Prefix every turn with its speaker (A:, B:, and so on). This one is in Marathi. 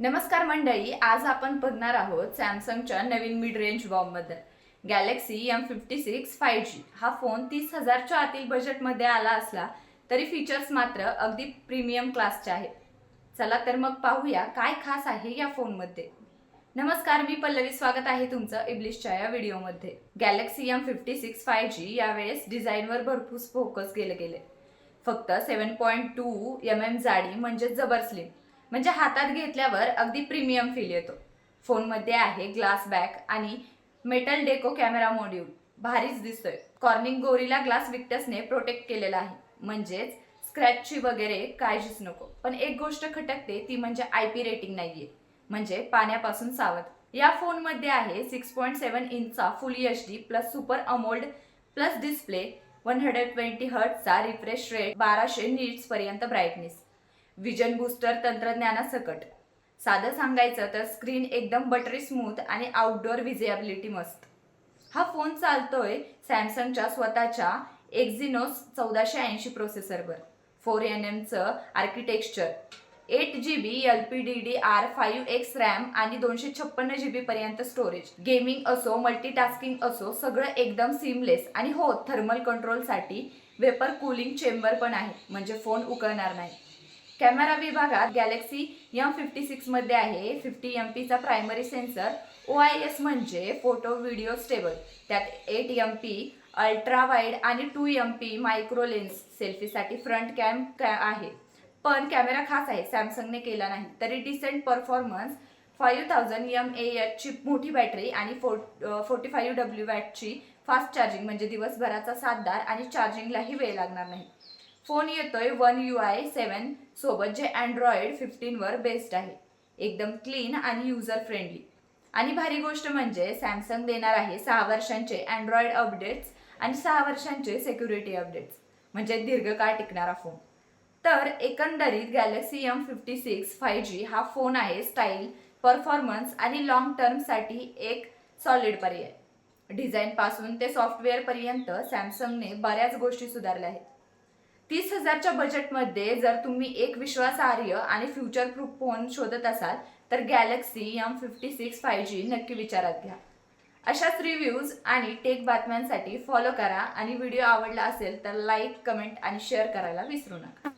A: नमस्कार मंडळी आज आपण बघणार आहोत सॅमसंगच्या नवीन mid range बॉम्बबद्दल Galaxy M fifty six five G हा फोन तीस हजारच्या आतील बजेटमध्ये आला असला तरी फीचर्स मात्र अगदी प्रीमियम क्लासचे आहेत. चला तर मग पाहूया काय खास आहे या फोनमध्ये नमस्कार मी पल्लवी स्वागत आहे तुमचं इब्लिशच्या या व्हिडिओमध्ये Galaxy M fifty six five G यावेळेस डिझाईनवर भरपूर फोकस केले गेले. फक्त seven point two M M जाडी म्हणजेच जबर स्लिम म्हणजे हातात घेतल्यावर अगदी प्रीमियम फील येतो. फोनमध्ये आहे ग्लास बॅक आणि मेटल डेको कॅमेरा मॉड्यूल भारीच दिसतोय. कॉर्निंग गोरीला ग्लास विक्टसने प्रोटेक्ट केलेला आहे. म्हणजेच स्क्रॅचची वगैरे काळजीच नको. पण एक गोष्ट खटकते ती म्हणजे आय पी रेटिंग नाहीये. म्हणजे पाण्यापासून सावध. या फोनमध्ये आहे six point seven इंचचा full H D plus super AMOLED plus display one hundred twenty हर्टचा refresh rate बाराशे नीट्स पर्यंत ब्राईटनेस विजन बूस्टर तंत्रज्ञानासकट. साधं सांगायचं तर स्क्रीन एकदम बटरी स्मूथ आणि आउटडोअर विजिबिलिटी मस्त. हा फोन चालतोय सॅमसंगच्या स्वतःच्या एक्झिनोस चौदाशे ऐंशी प्रोसेसरवर four N एमचं architecture eight G B L P D D R five X RAM आणि दोनशे छप्पन्न जी बी पर्यंत स्टोरेज गेमिंग असो मल्टीटास्किंग असो सगळं एकदम सिमलेस आणि हो थर्मल कंट्रोलसाठी वेपर कूलिंग चेंबर पण आहे. म्हणजे फोन उकळणार नाही. कॅमेरा विभागात गॅलेक्सी एम फिफ्टी सिक्समध्ये आहे. फिफ्टी एम पीचा primary sensor O I S म्हणजे फोटो व्हिडिओ स्टेबल त्यात eight M P ultra wide आणि two M P micro lens सेल्फीसाठी front cam कॅ आहे. पण कॅमेरा खास आहे. सॅमसंगने केला नाही. तरी decent performance five thousand M A एचची मोठी बॅटरी आणि फोर फोर्टी फाईव्ह डब्ल्यू वॅटची फास्ट चार्जिंग म्हणजे दिवसभराचा सातदार आणि चार्जिंगलाही वेळ लागणार नाही. फोन येतोय वन यू आय सेवन सोबत जे अँड्रॉइड फिफ्टीनवर बेस्ड आहे. एकदम क्लीन आणि युजर फ्रेंडली आणि भारी गोष्ट म्हणजे सॅमसंग देणार आहे सहा वर्षांचे अँड्रॉइड अपडेट्स आणि सहा वर्षांचे सेक्युरिटी अपडेट्स म्हणजे दीर्घकाळ टिकणारा फोन. तर एकंदरीत Galaxy M fifty six five G हा फोन आहे स्टाईल परफॉर्मन्स आणि लॉंग टर्मसाठी एक सॉलिड पर्याय. डिझाईन पासून ते सॉफ्टवेअर पर्यंत सॅमसंगने बऱ्याच गोष्टी सुधारल्या आहेत. तीस हजारच्या बजेटमध्ये जर तुम्ही एक विश्वासार्ह आणि फ्युचर प्रूफ फोन शोधत असाल तर Galaxy M fifty six five G नक्की विचारात घ्या. अशाच रिव्ह्यूज आणि टेक बातम्यांसाठी फॉलो करा आणि व्हिडिओ आवडला असेल तर लाईक कमेंट आणि शेअर करायला विसरू नका.